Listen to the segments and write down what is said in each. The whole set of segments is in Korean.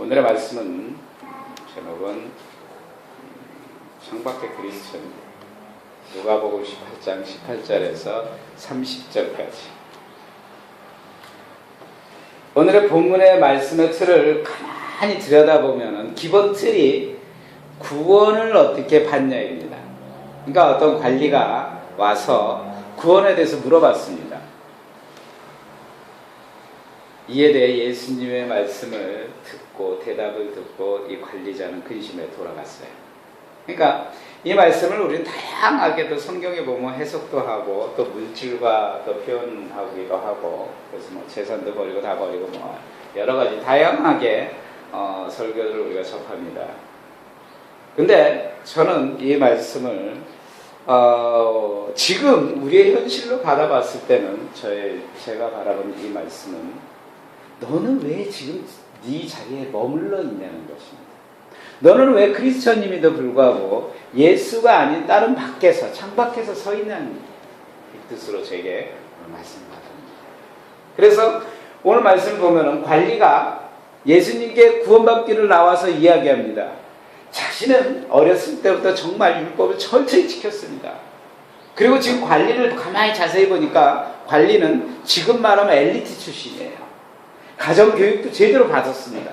오늘의 말씀은 제목은 음, 창밖의 그리스도입니다. 누가복음 18장 18절에서 30절까지. 오늘의 본문의 말씀의 틀을 가만히 들여다보면 기본 틀이 구원을 어떻게 받냐입니다. 그러니까 어떤 관리가 와서 구원에 대해서 물어봤습니다. 이에 대해 예수님의 말씀을 듣고 대답을 듣고 이 관리자는 근심에 돌아갔어요. 그러니까 이 말씀을 우리는 다양하게도 성경에 보면 해석도 하고 또 물질과 또 표현하기도 하고 그래서 뭐 재산도 버리고 다 버리고 뭐 여러 가지 다양하게 어, 설교를 우리가 접합니다. 근데 저는 이 말씀을 어, 지금 우리의 현실로 받아봤을 때는 저의 제가 바라보는 이 말씀은 너는 왜 지금 네 자리에 머물러 있냐는 것입니다. 너는 왜 크리스천임에도 불구하고 예수가 아닌 다른 밖에서 창밖에서 서 있는 이 뜻으로 제게 말씀 받습니다. 그래서 오늘 말씀 보면은 관리가 예수님께 구원받기를 나와서 이야기합니다. 자신은 어렸을 때부터 정말 율법을 철저히 지켰습니다. 그리고 지금 관리를 가만히 자세히 보니까 관리는 지금 말하면 엘리트 출신이에요. 가정교육도 제대로 받았습니다.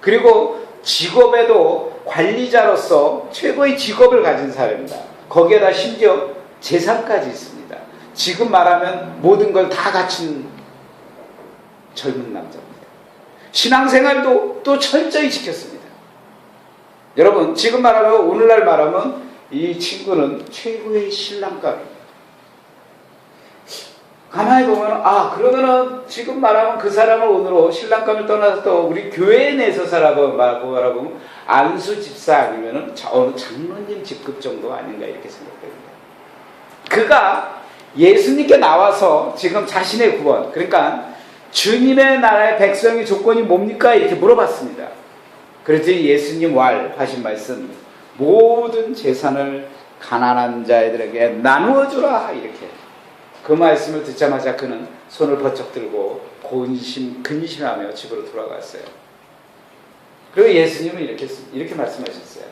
그리고 직업에도 관리자로서 최고의 직업을 가진 사람입니다. 거기에다 심지어 재산까지 있습니다. 지금 말하면 모든 걸 다 갖춘 젊은 남자입니다. 신앙생활도 또 철저히 지켰습니다. 여러분, 지금 말하면, 오늘날 말하면 이 친구는 최고의 신랑감입니다. 가만히 보면, 아, 그러면은 지금 말하면 그 사람을 오늘로 신랑감을 떠나서 또 우리 교회 내에서 살아보, 말하면 안수 집사 아니면은 어느 장로님 직급 정도 아닌가 이렇게 생각됩니다. 그가 예수님께 나와서 지금 자신의 구원, 그러니까 주님의 나라의 백성의 조건이 뭡니까? 이렇게 물어봤습니다. 그랬더니 예수님 왈 하신 말씀, 모든 재산을 가난한 자들에게 나누어 주라 이렇게 그 말씀을 듣자마자 그는 손을 번쩍 들고 곤심 근심하며 집으로 돌아갔어요. 그리고 예수님은 이렇게 이렇게 말씀하셨어요.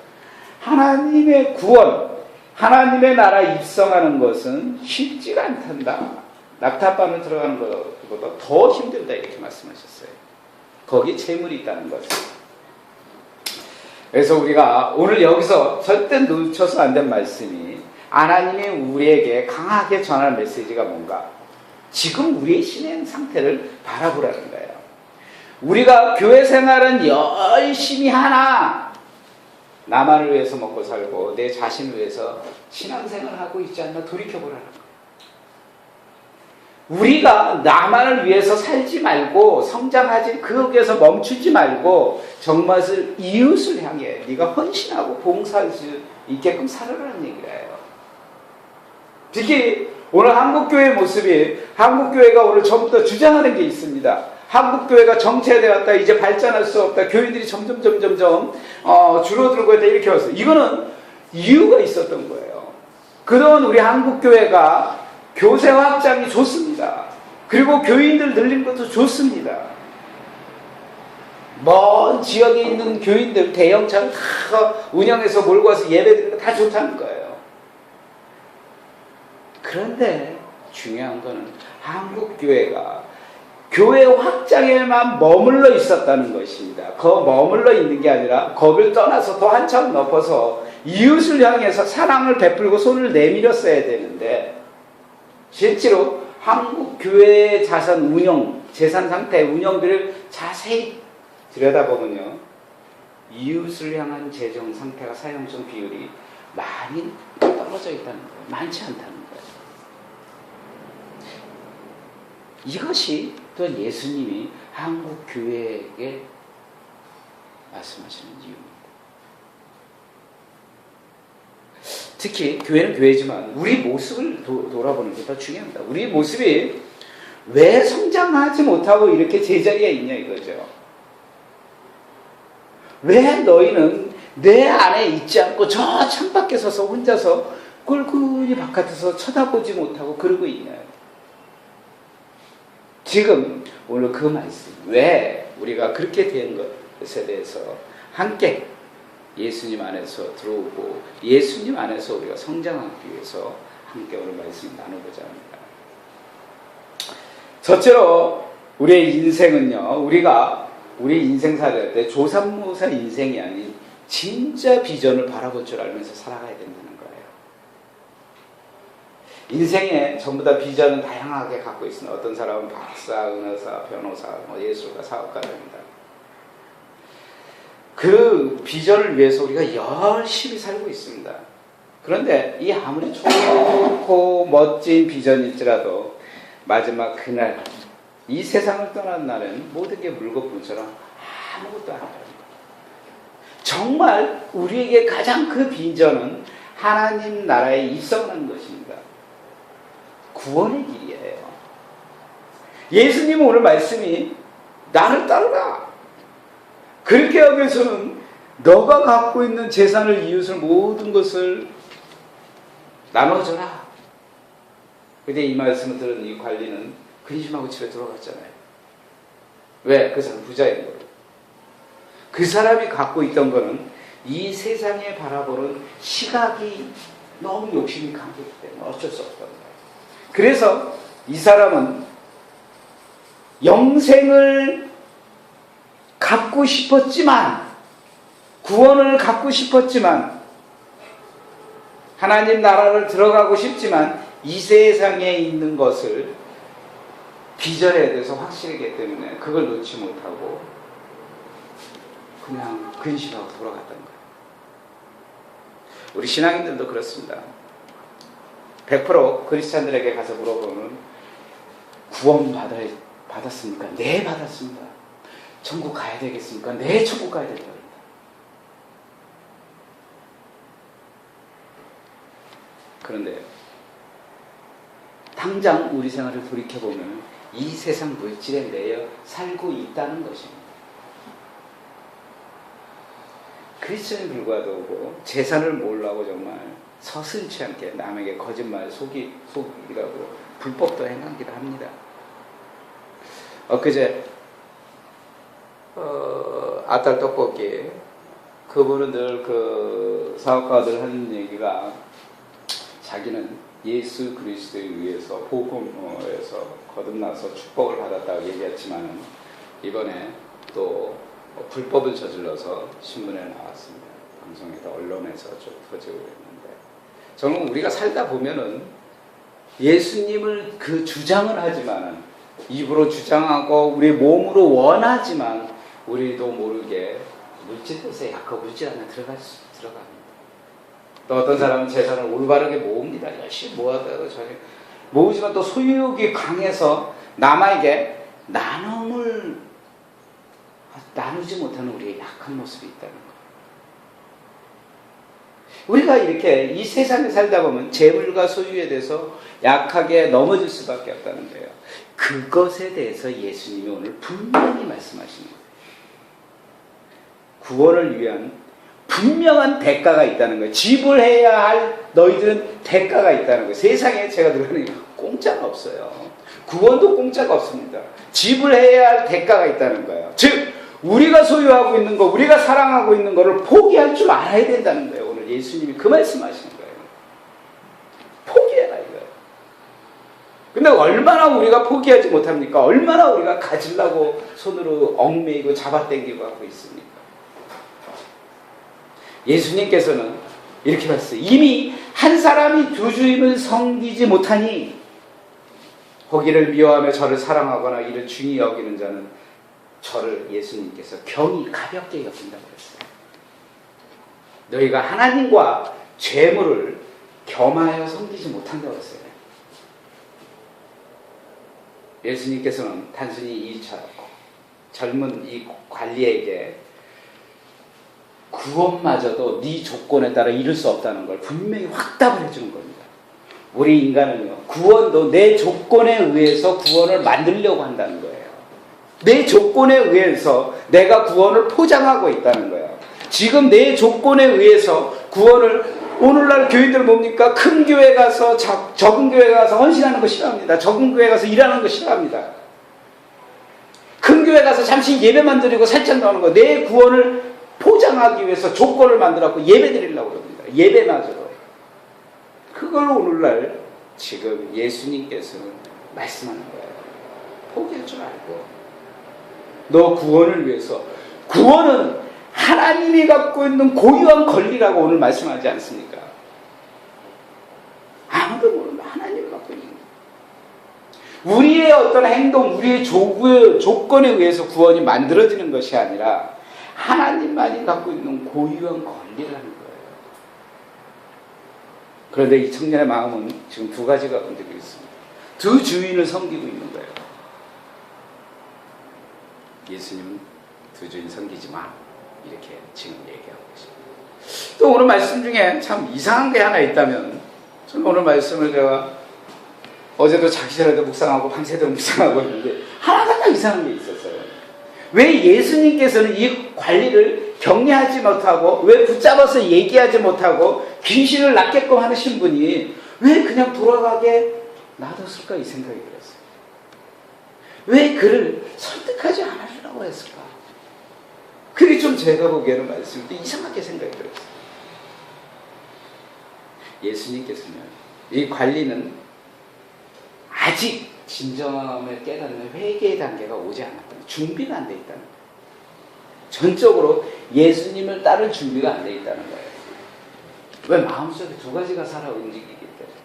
하나님의 구원, 하나님의 나라 입성하는 것은 쉽지가 않단다. 낙타바늘 들어가는 것보다 더 힘들다 이렇게 말씀하셨어요. 거기 재물이 있다는 것을. 그래서 우리가 오늘 여기서 절대 놓쳐서 안 된 말씀이 하나님이 우리에게 강하게 전하는 메시지가 뭔가? 지금 우리의 신앙 상태를 바라보라는 거예요. 우리가 교회 생활은 열심히 하나 나만을 위해서 먹고 살고 내 자신을 위해서 신앙생활을 하고 있지 않나 돌이켜보라는 거예요. 우리가 나만을 위해서 살지 말고 성장하지 거기에서 멈추지 말고 정말 이웃을 향해 네가 헌신하고 봉사할 수 있게끔 살아라는 얘기예요. 특히 오늘 한국교회 모습이 한국교회가 오늘 전부터 주장하는 게 있습니다. 한국교회가 정체되었다, 이제 발전할 수 없다, 교인들이 점점, 점점, 점 어, 줄어들고 있다, 이렇게 왔어요. 이거는 이유가 있었던 거예요. 그동안 우리 한국교회가 교세 확장이 좋습니다. 그리고 교인들 늘린 것도 좋습니다. 먼 지역에 있는 교인들 대형차를 다 운영해서 몰고 와서 예배 드리는 거 다 좋다는 거예요. 그런데 중요한 거는 한국 교회가 교회 확장에만 머물러 있었다는 것입니다. 그 머물러 있는 게 아니라 거기를 떠나서 더 한참 높아서 이웃을 향해서 사랑을 베풀고 손을 내밀었어야 되는데 실제로 한국 교회 자산 운영, 재산 상태 운영들을 자세히 들여다보면요. 이웃을 향한 재정 상태가 사용성 비율이 많이 떨어져 있다는 거예요. 많지 않다는 거예요. 이것이 또 예수님이 한국 교회에게 말씀하시는 이유입니다. 특히 교회는 교회지만 우리 모습을 도, 돌아보는 게 더 중요합니다. 우리 모습이 왜 성장하지 못하고 이렇게 제자리에 있냐 이거죠. 왜 너희는 내 안에 있지 않고 저 창밖에 서서 혼자서 꿀꿀이 바깥에서 쳐다보지 못하고 그러고 있냐. 지금 오늘 그 말씀 왜 우리가 그렇게 된 것, 것에 대해서 함께 예수님 안에서 들어오고 예수님 안에서 우리가 성장하기 위해서 함께 오늘 말씀 나누고자 합니다. 첫째로 우리의 인생은요, 우리가 우리 인생 살아갈 때 조삼모사 인생이 아닌 진짜 비전을 바라볼 줄 알면서 살아가야 거예요. 인생에 전부 다 비전은 다양하게 갖고 있으나 어떤 사람은 박사, 은하사, 변호사, 뭐 예술가, 사업가입니다. 그 비전을 위해서 우리가 열심히 살고 있습니다. 그런데 이 아무리 좋고 멋진 비전일지라도 마지막 그날 이 세상을 떠난 날은 모든 게 물거품처럼 아무것도 안 됩니다. 정말 우리에게 가장 그 비전은 하나님 나라에 입성하는 것입니다. 구원의 길이에요. 예수님은 오늘 말씀이 나를 따르라. 그렇게 하기 위해서는 너가 갖고 있는 재산을 이웃을 모든 것을 나눠줘라. 근데 이 말씀을 들은 이 관리는 근심하고 집에 돌아갔잖아요. 왜? 그 사람 부자인 거로. 그 사람이 갖고 있던 거는 이 세상에 바라보는 시각이 너무 욕심이 강했기 때문에 어쩔 수 없던 거예요. 그래서 이 사람은 영생을 갖고 싶었지만 구원을 갖고 싶었지만 하나님 나라를 들어가고 싶지만 이 세상에 있는 것을 비전에 대해서 확실하기 때문에 그걸 놓지 못하고 그냥 근심하고 돌아갔던 거예요. 우리 신앙인들도 그렇습니다. 100% 크리스찬들에게 가서 물어보면 구원 받아, 받았습니까? 네, 받았습니다. 천국 가야 되겠습니까? 네, 천국 가야 된다. 그런데 당장 우리 생활을 돌이켜보면 이 세상 물질에 내어 살고 있다는 것입니다. 크리스천이 불과하고 재산을 몰라고 정말 서슴치 않게 남에게 거짓말 속이 속이라고 불법도 행하기도 합니다. 엊그제 어, 아딸 떡볶이 그분은 늘 그 사업가들 하는 얘기가 자기는 예수 그리스도에 의해서 복음에서 거듭나서 축복을 받았다고 얘기했지만 이번에 또 불법을 저질러서 신문에 나왔습니다. 방송에서 언론에서 좀 터지고 있는데 저는 우리가 살다 보면은 예수님을 그 주장을 하지만 입으로 주장하고 우리 몸으로 원하지만 우리도 모르게 물질 뜻에 약하고 물질 안에 들어갈 수 들어갑니다. 또 어떤 사람은 재산을 올바르게 모읍니다. 열심히 모아다가 전혀 모으지만 또 소유욕이 강해서 남에게 나눔을 나누지 못하는 우리의 약한 모습이 있다는. 우리가 이렇게 이 세상에 살다 보면 재물과 소유에 대해서 약하게 넘어질 수밖에 없다는 거예요. 그것에 대해서 예수님이 오늘 분명히 말씀하시는 거예요. 구원을 위한 분명한 대가가 있다는 거예요. 지불해야 할 너희들은 대가가 있다는 거예요. 세상에 제가 들어가는 공짜가 없어요. 구원도 공짜가 없습니다. 지불해야 할 대가가 있다는 거예요. 즉, 우리가 소유하고 있는 거, 우리가 사랑하고 있는 거를 포기할 줄 알아야 된다는 거예요. 예수님이 그 말씀하시는 거예요. 포기해라 이거예요. 근데 얼마나 우리가 포기하지 못합니까? 얼마나 우리가 가지려고 손으로 얽매이고 잡아당기고 하고 있습니까? 예수님께서는 이렇게 말했어요. 이미 한 사람이 두 주임을 섬기지 못하니 거기를 미워하며 저를 사랑하거나 이를 중히 여기는 자는 저를 예수님께서 경히 가볍게 여긴다고 그랬어요. 너희가 하나님과 죄물을 겸하여 섬기지 못한다고 했어요. 예수님께서는 단순히 이처럼 젊은 이 관리에게 구원마저도 네 조건에 따라 이룰 수 없다는 걸 분명히 확답을 해주는 겁니다. 우리 인간은요, 구원도 내 조건에 의해서 구원을 만들려고 한다는 거예요. 내 조건에 의해서 내가 구원을 포장하고 있다는 거예요. 지금 내 조건에 의해서 구원을 오늘날 교인들 뭡니까? 큰 교회 가서 적, 적은 교회 가서 헌신하는 거 싫어합니다. 적은 교회 가서 일하는 거 싫어합니다. 큰 교회 가서 잠시 예배만 드리고 살짝 나오는 거. 내 구원을 포장하기 위해서 조건을 만들었고 예배 드리려고 그럽니다. 예배마저도. 그걸 오늘날 지금 예수님께서는 말씀하는 거예요. 포기할 줄 알고. 너 구원을 위해서. 구원은 하나님이 갖고 있는 고유한 권리라고 오늘 말씀하지 않습니까? 아무도 모르는 하나님이 갖고 있는. 우리의 어떤 행동, 우리의 조구, 조건에 의해서 구원이 만들어지는 것이 아니라 하나님만이 갖고 있는 고유한 권리라는 거예요. 그런데 이 청년의 마음은 지금 두 가지가 건드리고 있습니다. 두 주인을 섬기고 있는 거예요. 예수님은 두 주인 섬기지 마. 이렇게 지금 얘기하고 계십니다. 또 오늘 말씀 중에 참 이상한 게 하나 있다면 저는 오늘 말씀을 제가 어제도 자기 전에도 묵상하고 밤새도 묵상하고 있는데 하나가 딱 이상한 게 있었어요. 왜 예수님께서는 이 관리를 격려하지 못하고 왜 붙잡아서 얘기하지 못하고 귀신을 낫게끔 하신 분이 왜 그냥 돌아가게 놔뒀을까 이 생각이 들었어요. 왜 그를 설득하지 않으려고 했을까? 그게 좀 제가 보기에는 말씀이 이상하게 생각이 들었어요. 예수님께서는 이 관리는 아직 진정함을 깨닫는 회개의 단계가 오지 않았다. 준비가 안 돼 있다는 거예요. 전적으로 예수님을 따를 준비가 안 돼 있다는 거예요. 왜 마음속에 두 가지가 살아 움직이기 때문에.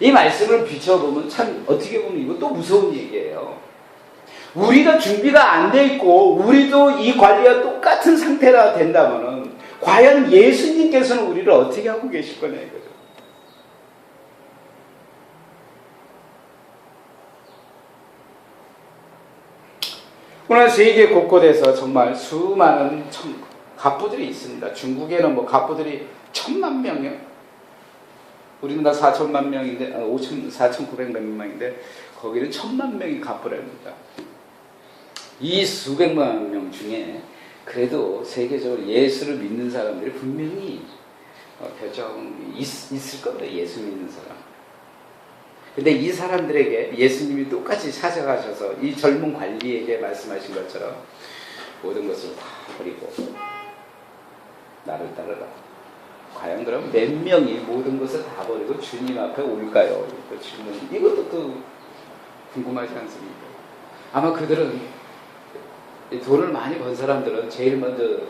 이 말씀을 비춰보면 참 어떻게 보면 이거 또 무서운 얘기예요. 우리가 준비가 안 돼 있고 우리도 이 관리와 똑같은 상태라 된다면은 과연 예수님께서는 우리를 어떻게 하고 계실 거냐 이거죠. 오늘 세계 곳곳에서 정말 수많은 천, 갑부들이 있습니다. 중국에는 뭐 갑부들이 천만 명이요. 우리나라 4천만 명인데, 5천, 4,900몇 명인데, 거기는 천만 명이 갑부랍니다. 이 수백만 명 중에 그래도 세계적으로 예수를 믿는 사람들이 분명히 어, 결정이 있, 있을 겁니다. 예수 믿는 사람. 근데 이 사람들에게 예수님이 똑같이 찾아가셔서 이 젊은 관리에게 말씀하신 것처럼 모든 것을 다 버리고 나를 따르라. 과연 그럼 몇 명이 모든 것을 다 버리고 주님 앞에 올까요? 그 질문. 이것도 또 궁금하지 않습니까? 아마 그들은 이 돈을 많이 번 사람들은 제일 먼저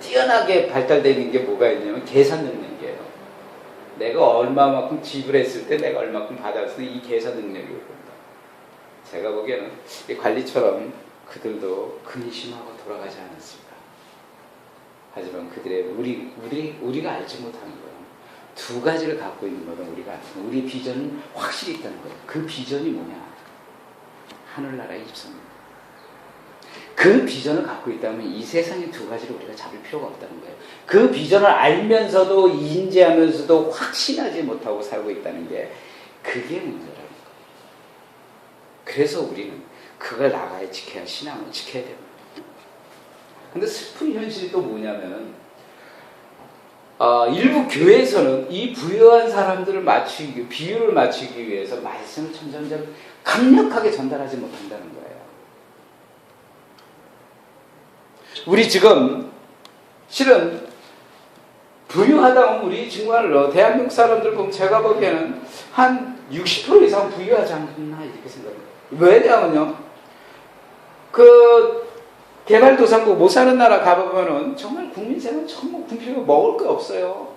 뛰어나게 발달되는 게 뭐가 있냐면 계산 능력이에요. 내가 얼마만큼 지불했을 때 내가 얼마만큼 받았을 때 이 계산 능력이 겁니다. 제가 보기에는 이 관리처럼 그들도 근심하고 돌아가지 않았습니다. 하지만 그들의 우리 우리 우리가 알지 못하는 거예요. 두 가지를 갖고 있는 거는 우리가 우리 비전은 확실히 있다는 거예요. 그 비전이 뭐냐? 하늘나라의 입성입니다. 그 비전을 갖고 있다면 이 세상의 두 가지를 우리가 잡을 필요가 없다는 거예요. 그 비전을 알면서도 인지하면서도 확신하지 못하고 살고 있다는 게 그게 문제라는 거예요. 그래서 우리는 그걸 나가야 지켜야 신앙을 지켜야 됩니다. 근데 슬픈 현실이 또 뭐냐면은 어, 일부 교회에서는 이 부유한 사람들을 맞추기, 비유를 맞추기 위해서 말씀을 점점점 강력하게 전달하지 못한다는 거예요. 우리 지금 실은 부유하다면 우리 정말로 대한민국 사람들 보면 제가 보기에는 한 60% 이상 부유하지 않나 이렇게 생각합니다. 왜냐하면요. 그 개발도상국 못 사는 나라 가보면은 정말 국민 생활 정말 굶주리고 먹을 거 없어요.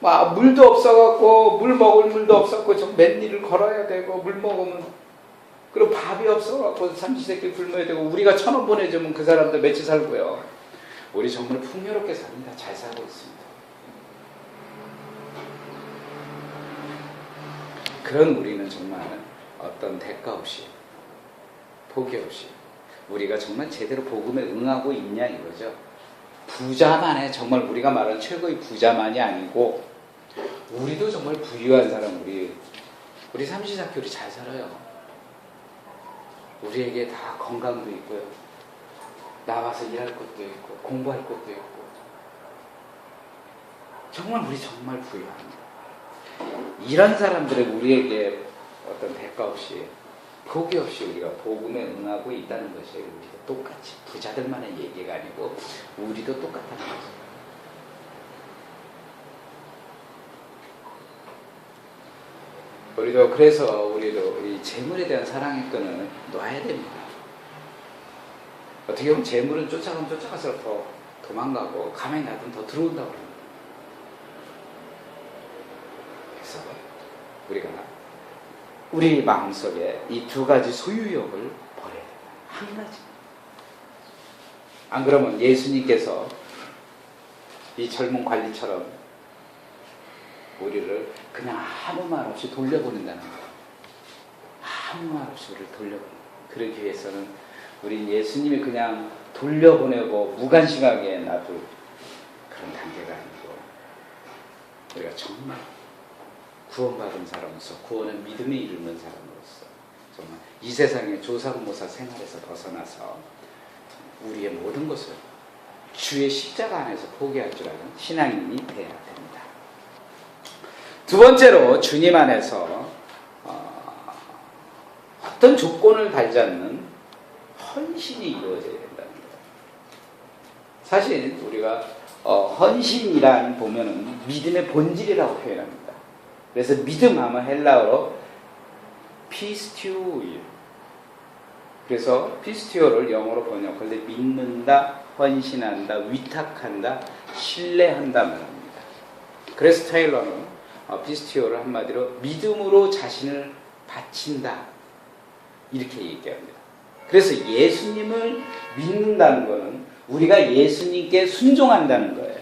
막 물도 없어갖고 물 먹을 물도 없었고 좀 맨일을 걸어야 되고 물 먹으면 그리고 밥이 없어갖고 삼시세끼 굶어야 되고 우리가 천 원 보내주면 그 사람들 며칠 살고요. 우리 정말 풍요롭게 삽니다. 잘 살고 있습니다. 그런 우리는 정말 어떤 대가 없이 포기 없이 우리가 정말 제대로 복음에 응하고 있냐 이거죠. 부자만의 정말 우리가 말하는 최고의 부자만이 아니고 우리도 정말 부유한 사람 우리 우리 삼시세끼 우리 잘 살아요. 우리에게 다 건강도 있고요. 나와서 일할 것도 있고 공부할 것도 있고 정말 우리 정말 부유합니다. 이런 사람들의 우리에게 어떤 대가 없이 포기 없이 우리가 복음에 응하고 있다는 것이에요. 우리도 똑같이 부자들만의 얘기가 아니고 우리도 똑같다는 거죠. 우리도 그래서 우리도 이 재물에 대한 사랑의 끈을 놔야 됩니다. 어떻게 보면 재물은 쫓아가면 쫓아가서 더 도망가고 가만히 놔두면 더 들어온다고 그럽니다. 그래서 우리가 우리 마음속에 이 두 가지 소유욕을 버려야. 한 가지. 안 그러면 예수님께서 이 젊은 관리처럼 우리를 그냥 아무 말 없이 돌려보낸다는 거예요. 아무 말 없이 우리를 돌려보내. 그러기 위해서는 우리 예수님이 그냥 돌려보내고 무관심하게 놔둘 그런 단계가 아니고 우리가 정말 구원받은 사람으로서 구원은 믿음에 이르는 사람으로서 정말 이 세상의 조상모사 생활에서 벗어나서 우리의 모든 것을 주의 십자가 안에서 포기할 줄 아는 신앙인이 되어야 됩니다. 두 번째로 주님 안에서 어, 어떤 조건을 달지 않는 헌신이 이루어져야 된다는 거예요. 사실 우리가 어, 헌신이란 보면은 믿음의 본질이라고 표현합니다. 그래서 믿음 하면 헬라어로 피스티오일. 그래서 피스티오를 영어로 번역할 때 믿는다, 헌신한다, 위탁한다, 신뢰한다 말합니다. 그래서 테일러는 어, 피스티오를 한마디로 믿음으로 자신을 바친다 이렇게 얘기합니다. 그래서 예수님을 믿는다는 것은 우리가 예수님께 순종한다는 거예요.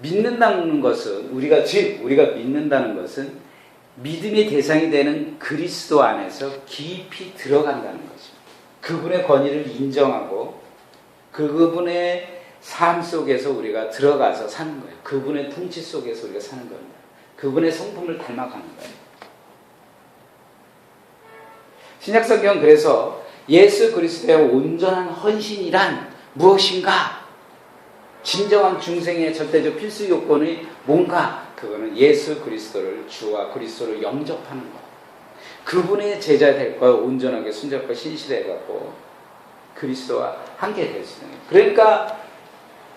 믿는다는 것은 우리가 즉 우리가 믿는다는 것은 믿음의 대상이 되는 그리스도 안에서 깊이 들어간다는 거죠. 그분의 권위를 인정하고 그분의 삶 속에서 우리가 들어가서 사는 거예요. 그분의 통치 속에서 우리가 사는 겁니다. 그분의 성품을 닮아가는 거예요. 신약성경 그래서 예수 그리스도의 온전한 헌신이란 무엇인가? 진정한 중생의 절대적 필수 요건이 뭔가? 그거는 예수 그리스도를 주와 그리스도를 영접하는 것. 그분의 제자 될 거야 온전하게 순잡고 신실해 갖고 그리스도와 함께 될수 있는. 그러니까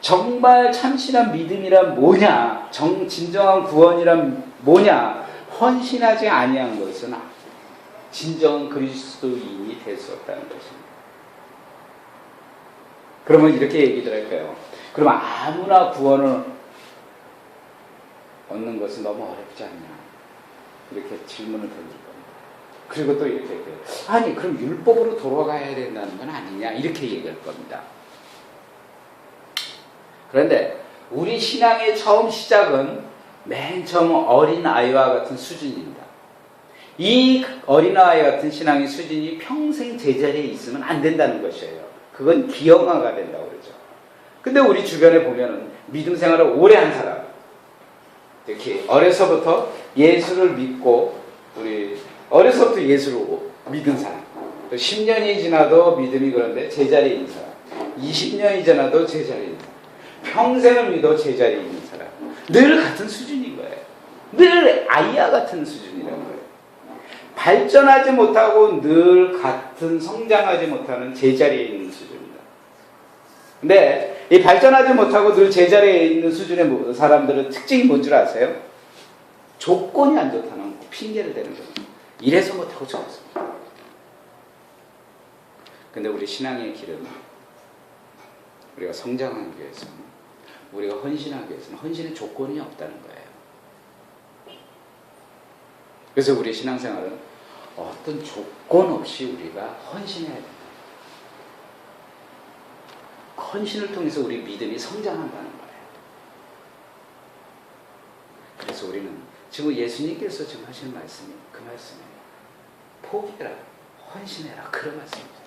정말 참신한 믿음이란 뭐냐? 정 진정한 구원이란 뭐냐? 헌신하지 아니한 것은 진정한 그리스도인이 될 수 없다는 것입니다. 그러면 이렇게 얘기를 할까요? 그러면 아무나 구원을 얻는 것은 너무 어렵지 않냐? 이렇게 질문을 던질 겁니다. 그리고 또 이렇게 얘기해요. 아니, 그럼 율법으로 돌아가야 된다는 건 아니냐? 이렇게 얘기할 겁니다. 그런데 우리 신앙의 처음 시작은 맨 처음 어린 아이와 같은 수준입니다. 이 어린아이 같은 신앙의 수준이 평생 제자리에 있으면 안 된다는 것이에요. 그건 기형아가 된다고 그러죠. 근데 우리 주변에 보면은 믿음 생활을 오래 한 사람, 특히 어려서부터 예수를 믿고 우리 어려서부터 예수를 믿은 사람, 또 10년이 지나도 믿음이 그런데 제자리에 있는 사람, 20년이 지나도 제자리에 평생을 믿어 제자리에 있는 사람, 늘 같은 수준인 거예요. 늘 아이야 같은 수준이라는 거예요. 발전하지 못하고 늘 같은 성장하지 못하는 제자리에 있는 수준입니다. 근데 이 발전하지 못하고 늘 제자리에 있는 수준의 사람들은 특징이 뭔 줄 아세요? 조건이 안 좋다는 거, 핑계를 대는 거예요. 이래서 못하고 저래서. 근데 우리 신앙의 길은 우리가 성장하기 위해서는 우리가 헌신하기 위해서는 헌신의 조건이 없다는 거예요. 그래서 우리 신앙생활은 어떤 조건 없이 우리가 헌신해야 된다. 헌신을 통해서 우리 믿음이 성장한다는 거예요. 그래서 우리는 지금 예수님께서 지금 하시는 말씀이 그 말씀이에요. 포기해라, 헌신해라 그런 말씀입니다.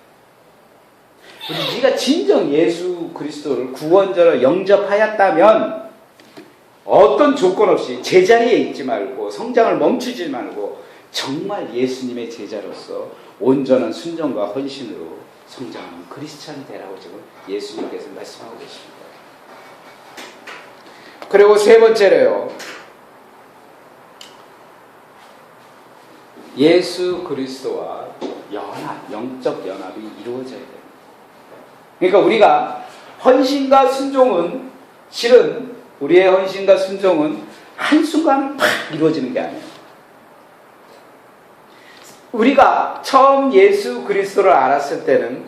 우리 네가 진정 예수 그리스도를 구원자로 영접하였다면 어떤 조건 없이 제자리에 있지 말고 성장을 멈추지 말고 정말 예수님의 제자로서 온전한 순종과 헌신으로 성장하는 크리스찬이 되라고 지금 예수님께서 말씀하고 계십니다. 그리고 세 번째로요. 예수 그리스도와 연합, 영적 연합이 이루어져야 됩니다. 그러니까 우리가 헌신과 순종은 실은 우리의 헌신과 순종은 한순간 팍 이루어지는 게 아니에요. 우리가 처음 예수 그리스도를 알았을 때는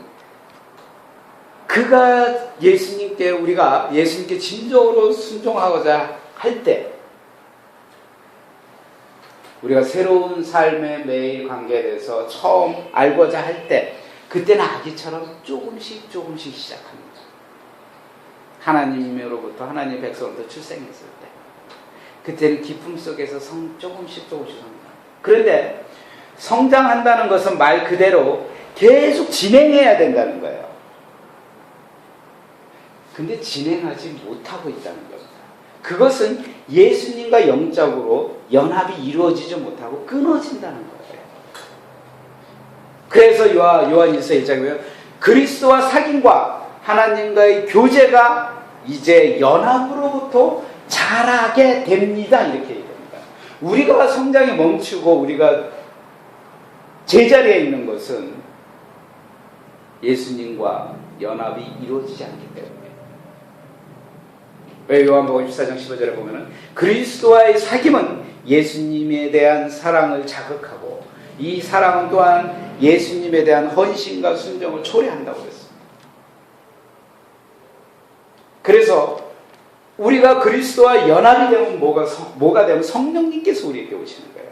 그가 예수님께 우리가 예수님께 진정으로 순종하고자 할 때 우리가 새로운 삶의 매일 관계에 대해서 처음 알고자 할 때 그때는 아기처럼 조금씩 조금씩 시작합니다. 하나님으로부터 하나님 백성으로부터 출생했을 때 그때는 기쁨 속에서 성 조금씩 조금씩 성장. 그런데 성장한다는 것은 말 그대로 계속 진행해야 된다는 거예요. 근데 진행하지 못하고 있다는 겁니다. 그것은 예수님과 영적으로 연합이 이루어지지 못하고 끊어진다는 거예요. 그래서 요한, 요한일서 1장에 보면 그리스도와 사귐과 하나님과의 교제가 이제 연합으로부터 자라게 됩니다. 이렇게 얘기합니다. 우리가 성장이 멈추고 우리가 제자리에 있는 것은 예수님과 연합이 이루어지지 않기 때문에 왜 요한복음 14장 15절에 보면은 그리스도와의 사귐은 예수님에 대한 사랑을 자극하고 이 사랑은 또한 예수님에 대한 헌신과 순종을 초래한다고 그랬습니다. 그래서 우리가 그리스도와 연합이 되면 뭐가, 뭐가 되면 성령님께서 우리에게 오시는 거예요.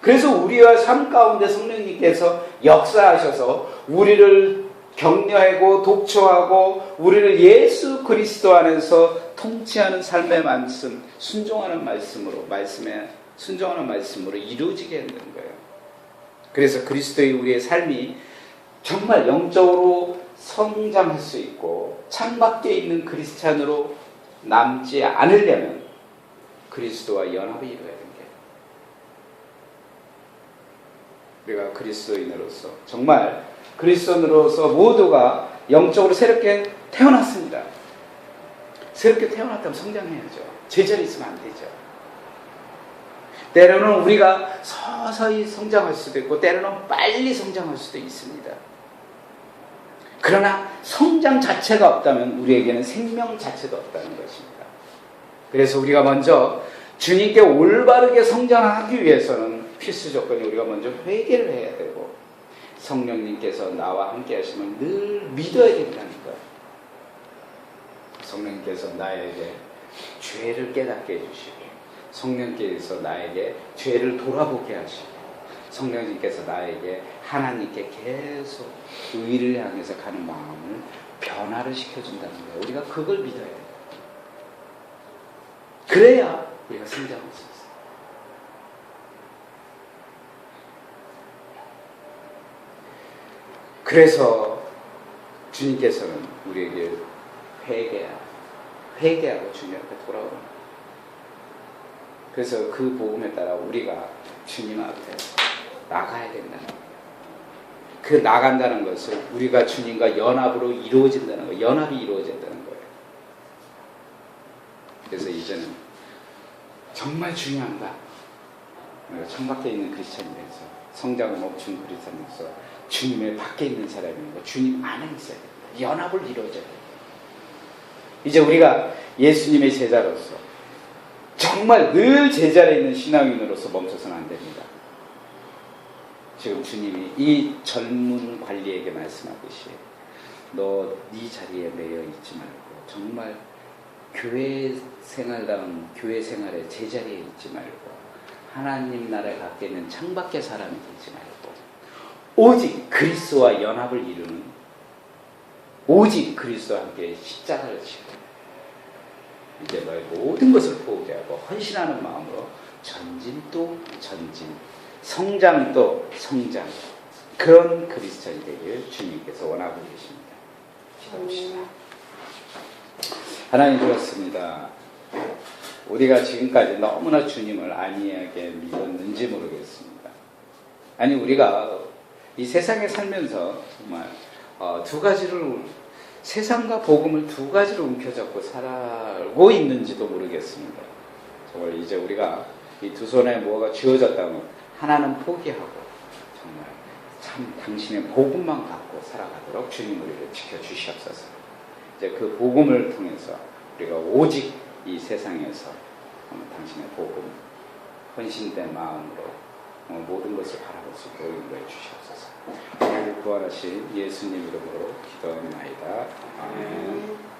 그래서 우리와 삶 가운데 성령님께서 역사하셔서 우리를 격려하고 독초하고 우리를 예수 그리스도 안에서 통치하는 삶의 말씀, 순종하는 말씀으로 말씀에 순종하는 말씀으로 이루어지게 되는 거예요. 그래서 그리스도의 우리의 삶이 정말 영적으로 성장할 수 있고 창밖에 있는 크리스찬으로 남지 않으려면 그리스도와 연합이 이루어야 게 우리가 그리스도인으로서 정말 그리스도인으로서 모두가 영적으로 새롭게 태어났습니다. 새롭게 태어났다면 성장해야죠. 제자리 있으면 안 되죠. 때로는 우리가 서서히 성장할 수도 있고 때로는 빨리 성장할 수도 있습니다. 그러나 성장 자체가 없다면 우리에게는 생명 자체도 없다는 것입니다. 그래서 우리가 먼저 주님께 올바르게 성장하기 위해서는 필수 조건이 우리가 먼저 회개를 해야 되고 성령님께서 나와 함께 하시면 늘 믿어야 된다는 것. 성령님께서 나에게 죄를 깨닫게 해주시고 성령께서 나에게 죄를 돌아보게 하시고 성령님께서 나에게 하나님께 계속 의를 향해서 가는 마음을 변화를 시켜준다는 거예요. 우리가 그걸 믿어야 돼요. 그래야 우리가 성장할 수 있어요. 그래서 주님께서는 우리에게 회개하고 회개하고 주님 앞에 돌아오는. 그래서 그 복음에 따라 우리가 주님 앞에 나가야 된다는 거예요. 그 나간다는 것을 우리가 주님과 연합으로 이루어진다는 거예요. 연합이 이루어진다는 거예요. 그래서 이제는 정말? 우리가 창밖에 있는 크리스천이면서 성장을 멈춘 크리스천으로서 주님의 밖에 있는 사람인 거, 주님 안에 있어야 됩니다. 연합을 이루어져야 됩니다. 이제 우리가 예수님의 제자로서 정말 늘 제자리에 있는 신앙인으로서 멈춰서는 안 됩니다. 지금 주님이 이 젊은 관리에게 말씀하듯이 너 네 자리에 매여 있지 말고 정말 교회 생활다운 교회 생활의 제자리에 있지 말고 하나님 나라에 갖게 있는 창밖의 사람이 되지 말고 오직 그리스도와 연합을 이루는 오직 그리스도와 함께 십자가를 지고 이제 너의 모든 것을 포기하고 헌신하는 마음으로 전진 또 전진 성장 또 성장 그런 그리스천이 되길 주님께서 원하고 계십니다. 기도합시다. 하나님 그렇습니다. 우리가 지금까지 너무나 주님을 안이하게 믿었는지 모르겠습니다. 아니 우리가 이 세상에 살면서 정말 어, 두 가지를 세상과 복음을 두 가지로 움켜잡고 살고 있는지도 모르겠습니다. 정말 이제 우리가 이 두 손에 뭐가 쥐어졌다면 하나는 포기하고 참 당신의 복음만 갖고 살아가도록 주님 우리를 지켜주시옵소서. 이제 그 복음을 통해서 우리가 오직 이 세상에서 어, 당신의 복음, 헌신된 마음으로 어, 모든 것을 바라볼 수 있도록 인도해 주시옵소서. 구원하신 예수님 이름으로 기도합니다. 아멘.